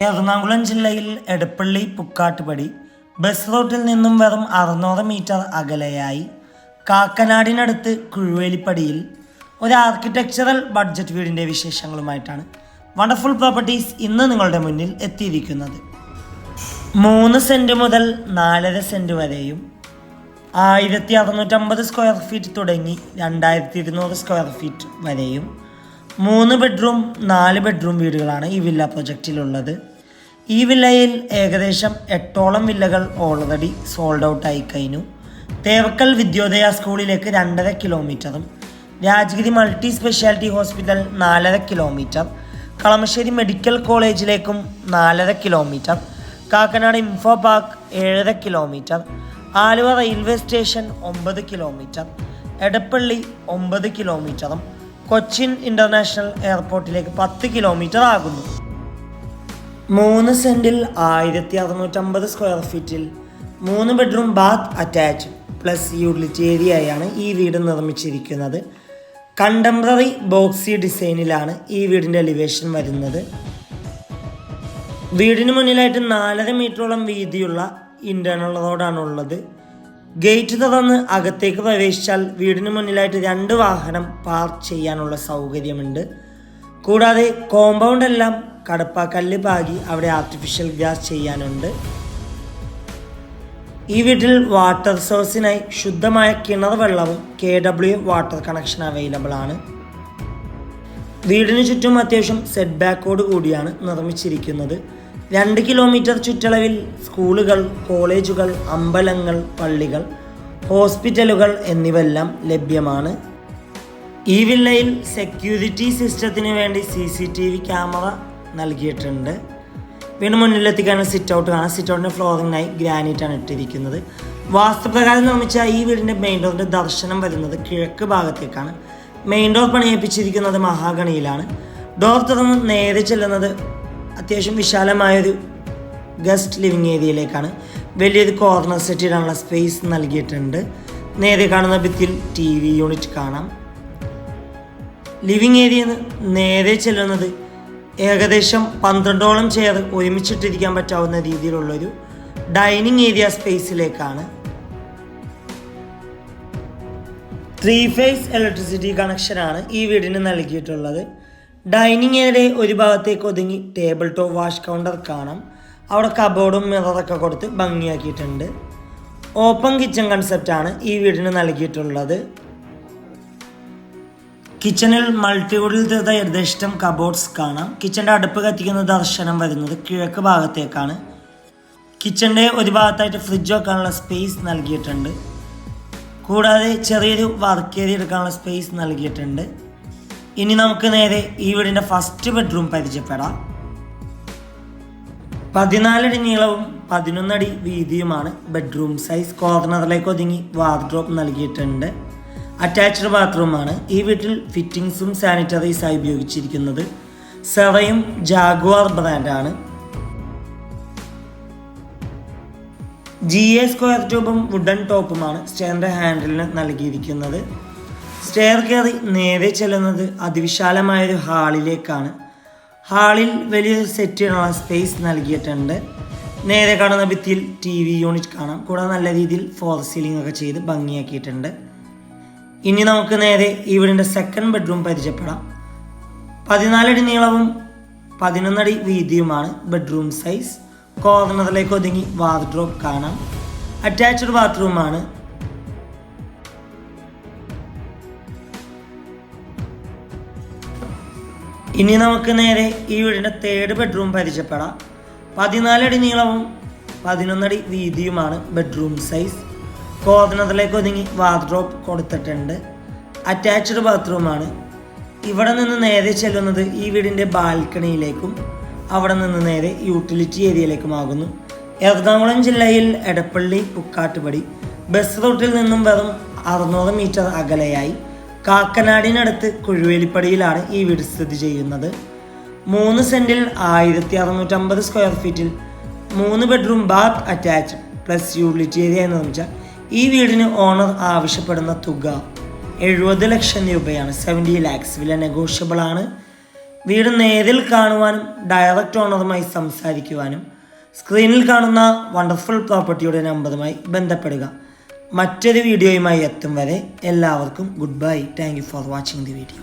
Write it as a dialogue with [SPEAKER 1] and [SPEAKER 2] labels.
[SPEAKER 1] എറണാകുളം ജില്ലയിൽ എടപ്പള്ളി പുക്കാട്ടുപടി ബസ് റൂട്ടിൽ നിന്നും വെറും അറുന്നൂറ് മീറ്റർ അകലെയായി കാക്കനാടിനടുത്ത് കുഴുവേലിപ്പടിയിൽ ഒരു ആർക്കിടെക്ചറൽ ബഡ്ജറ്റ് വീടിന്റെ വിശേഷങ്ങളുമായിട്ടാണ് വണ്ടർഫുൾ പ്രോപ്പർട്ടീസ് ഇന്ന് നിങ്ങളുടെ മുന്നിൽ എത്തിയിരിക്കുന്നത്. മൂന്ന് സെന്റ് മുതൽ നാലര സെന്റ് വരെയും ആയിരത്തി അറുന്നൂറ്റമ്പത് സ്ക്വയർ ഫീറ്റ് തുടങ്ങി രണ്ടായിരത്തി ഇരുന്നൂറ് സ്ക്വയർ ഫീറ്റ് വരെയും മൂന്ന് ബെഡ്റൂം നാല് ബെഡ്റൂം വീടുകളാണ് ഈ വില്ല പ്രൊജക്റ്റിലുള്ളത്. ഈ വില്ലയിൽ ഏകദേശം എട്ടോളം വില്ലകൾ ഓൾറെഡി സോൾഡ് ഔട്ട് ആയി കഴിഞ്ഞു. തേവക്കൽ വിദ്യോദയ സ്കൂളിലേക്ക് രണ്ടര കിലോമീറ്ററും രാജഗിരി മൾട്ടി സ്പെഷ്യാലിറ്റി ഹോസ്പിറ്റൽ നാലര കിലോമീറ്റർ കളമശ്ശേരി മെഡിക്കൽ കോളേജിലേക്കും നാലര കിലോമീറ്റർ കാക്കനാട് ഇൻഫോ പാർക്ക് ഏഴര കിലോമീറ്റർ ആലുവ റെയിൽവേ സ്റ്റേഷൻ ഒമ്പത് കിലോമീറ്റർ എടപ്പള്ളി ഒമ്പത് കിലോമീറ്ററും കൊച്ചിൻ ഇന്റർനാഷണൽ എയർപോർട്ടിലേക്ക് പത്ത് കിലോമീറ്റർ ആകുന്നു. മൂന്ന് സെന്റിൽ ആയിരത്തി അറുന്നൂറ്റമ്പത് സ്ക്വയർ ഫീറ്റിൽ മൂന്ന് bedroom bath attach plus utility ഏരിയയാണ് ഈ വീട് നിർമ്മിച്ചിരിക്കുന്നത്. കണ്ടംപററി ബോക്സി ഡിസൈനിലാണ് ഈ വീടിന്റെ എലിവേഷൻ വരുന്നത്. വീടിന് മുന്നിലായിട്ട് നാലര മീറ്ററോളം വീതിയുള്ള ഇന്റേണൽ റോഡാണ് ഉള്ളത് ഗേറ്റ് തുറന്ന് അകത്തേക്ക് പ്രവേശിച്ചാൽ വീടിന് മുന്നിലായിട്ട് രണ്ട് വാഹനം പാർക്ക് ചെയ്യാനുള്ള സൗകര്യമുണ്ട്. കൂടാതെ കോമ്പൗണ്ട് എല്ലാം കടപ്പാക്കല്ല് പാകി അവിടെ ആർട്ടിഫിഷ്യൽ ഗ്യാസ് ചെയ്യാനുണ്ട്. ഈ വീട്ടിൽ വാട്ടർ സോഴ്സിനായി ശുദ്ധമായ കിണർ വെള്ളവും K W water connection available ആണ്. വീടിന് ചുറ്റും അത്യാവശ്യം സെറ്റ് ബാക്കോട് കൂടിയാണ് നിർമ്മിച്ചിരിക്കുന്നത്. രണ്ട് കിലോമീറ്റർ ചുറ്റളവിൽ സ്കൂളുകൾ കോളേജുകൾ അമ്പലങ്ങൾ പള്ളികൾ ഹോസ്പിറ്റലുകൾ എന്നിവയെല്ലാം ലഭ്യമാണ്. ഈ വില്ലയിൽ സെക്യൂരിറ്റി സിസ്റ്റത്തിന് വേണ്ടി C C T V camera നൽകിയിട്ടുണ്ട്. വീണ്ടും മുന്നിലെത്തിക്കാനുള്ള സിറ്റ് ഔട്ട് കാണാം സിറ്റ് ഔട്ടിന്റെ ഗ്രാനൈറ്റ് ആണ് ഇട്ടിരിക്കുന്നത്. വാസ്തുപ്രകാരം നിർമ്മിച്ച ഈ വീടിന്റെ മെയിൻ ഡോറിന്റെ ദർശനം വരുന്നത് കിഴക്ക് ഭാഗത്തേക്കാണ്. മെയിൻ ഡോർ പണിയിപ്പിച്ചിരിക്കുന്നത് മഹാഗണിയിലാണ്. ഡോർ തുറന്ന് നേരെ ചെല്ലുന്നത് അത്യാവശ്യം വിശാലമായൊരു ഗസ്റ്റ് ലിവിങ് ഏരിയയിലേക്കാണ്. വലിയൊരു കോർണർ സെറ്റ് ഇടാനുള്ള സ്പേസ് നൽകിയിട്ടുണ്ട്. നേരെ കാണുന്ന ഭിത്തിയിൽ ടി വി യൂണിറ്റ് കാണാം. ലിവിങ് ഏരിയ നേരെ ചെല്ലുന്നത് ഏകദേശം പന്ത്രണ്ടോളം ചെയർ ഒരുമിച്ചിട്ടിരിക്കാൻ പറ്റാവുന്ന രീതിയിലുള്ളൊരു ഡൈനിങ് ഏരിയ സ്പേസിലേക്കാണ് ത്രീ ഫേസ് ഇലക്ട്രിസിറ്റി കണക്ഷനാണ് ഈ വീടിന് നൽകിയിട്ടുള്ളത്. ഡൈനിങ് ഏരിയ ഒരു ഭാഗത്തേക്ക് ഒതുങ്ങി ടേബിൾ ടോപ്പ് വാഷ് കൗണ്ടർ കാണാം. അവിടെ കബോർഡും മിററൊക്കെ കൊടുത്ത് ഭംഗിയാക്കിയിട്ടുണ്ട്. ഓപ്പൺ കിച്ചൺ കൺസെപ്റ്റാണ് ഈ വീടിന് നൽകിയിട്ടുള്ളത്. കിച്ചണിൽ മൾട്ടിവുഡിൽ തീർത്ത യഥേഷ്ടം കബോർഡ്സ് കാണാം. കിച്ചന്റെ അടുപ്പ് കത്തിക്കുന്ന ദർശനം വരുന്നത് കിഴക്ക് ഭാഗത്തേക്കാണ്. കിച്ചന്റെ ഒരു ഭാഗത്തായിട്ട് ഫ്രിഡ്ജ് വെക്കാനുള്ള സ്പേസ് നൽകിയിട്ടുണ്ട്. കൂടാതെ ചെറിയൊരു വർക്ക് ഏരിയ എടുക്കാനുള്ള സ്പേസ് നൽകിയിട്ടുണ്ട്. ഇനി നമുക്ക് നേരെ ഈ വീടിന്റെ ഫസ്റ്റ് ബെഡ്റൂം പരിചയപ്പെടാം. പതിനാലടി നീളവും പതിനൊന്നടി വീതിയുമാണ് ബെഡ്റൂം സൈസ് കോർണറിലേക്ക് ഒതുങ്ങി വാർഡ്രോപ്പ് നൽകിയിട്ടുണ്ട്. അറ്റാച്ച്ഡ് ബാത്റൂമാണ് ഈ വീട്ടിൽ ഫിറ്റിംഗ്സും സാനിറ്ററീസായി ഉപയോഗിച്ചിരിക്കുന്നത്. സെറയും ജാഗ്വാർ ബ്രാൻഡാണ് ജി എ സ്ക്വയർ ട്യൂബും വുഡൻ ടോപ്പുമാണ് സ്റ്റെയറിന്റെ ഹാൻഡിലിന് നൽകിയിരിക്കുന്നത്. സ്റ്റെയർ കയറി നേരെ ചെല്ലുന്നത് അതിവിശാലമായൊരു ഹാളിലേക്കാണ്. ഹാളിൽ വലിയൊരു സെറ്റിനുള്ള സ്പേസ് നൽകിയിട്ടുണ്ട്. നേരെ കാണുന്ന ഭിത്തിയിൽ ടി വി യൂണിറ്റ് കാണാം. കൂടാതെ നല്ല രീതിയിൽ ഫോർ സീലിംഗ് ഒക്കെ ചെയ്ത് ഭംഗിയാക്കിയിട്ടുണ്ട്. ഇനി നമുക്ക് നേരെ ഈ വീടിന്റെ സെക്കൻഡ് ബെഡ്റൂം പരിചയപ്പെടാം പതിനാലടി നീളവും പതിനൊന്നടി വീതിയുമാണ് ബെഡ്റൂം സൈസ് കോർണറിലേക്ക് ഒതുങ്ങി വാർഡ്രോബ് കാണാം. അറ്റാച്ച്ഡ് ബാത്റൂമാണ് ഇനി നമുക്ക് നേരെ ഈ വീടിന്റെ തേർഡ് ബെഡ്റൂം പരിചയപ്പെടാം. പതിനാലടി നീളവും പതിനൊന്നടി വീതിയുമാണ് ബെഡ്റൂം സൈസ് കോർണറിലേക്ക് ഒതുങ്ങി വാർഡ്രോപ്പ് കൊടുത്തിട്ടുണ്ട്. അറ്റാച്ച്ഡ് ബാത്റൂമാണ് ഇവിടെ നിന്ന് നേരെ ചെല്ലുന്നത് ഈ വീടിന്റെ ബാൽക്കണിയിലേക്കും അവിടെ നിന്ന് നേരെ യൂട്ടിലിറ്റി ഏരിയയിലേക്കുമാകുന്നു എറണാകുളം ജില്ലയിൽ എടപ്പള്ളി പുക്കാട്ടുപടി. ബസ് റൂട്ടിൽ നിന്നും വെറും അറുന്നൂറ് മീറ്റർ അകലെയായി. കാക്കനാടിനടുത്ത് കുഴുവേലിപ്പടിയിലാണ് ഈ വീട് സ്ഥിതി ചെയ്യുന്നത്. മൂന്ന് സെന്റിൽ ആയിരത്തി അറുന്നൂറ്റമ്പത് സ്ക്വയർ ഫീറ്റിൽ മൂന്ന് bedroom bath attach plus utility area എന്ന് വെച്ചാൽ ഈ വീടിന് ഓണർ ആവശ്യപ്പെടുന്ന തുക എഴുപത് ലക്ഷം രൂപയാണ്. സെവന്റി ലാക്സ് വില നെഗോഷ്യബിൾ ആണ്. വീട് നേരിൽ കാണുവാനും ഡയറക്റ്റ് ഓണറുമായി സംസാരിക്കുവാനും സ്ക്രീനിൽ കാണുന്ന വണ്ടർഫുൾ പ്രോപ്പർട്ടിയുടെ നമ്പറുമായി ബന്ധപ്പെടുക. മറ്റൊരു വീഡിയോയുമായി എത്തും വരെ എല്ലാവർക്കും goodbye thank for watching the video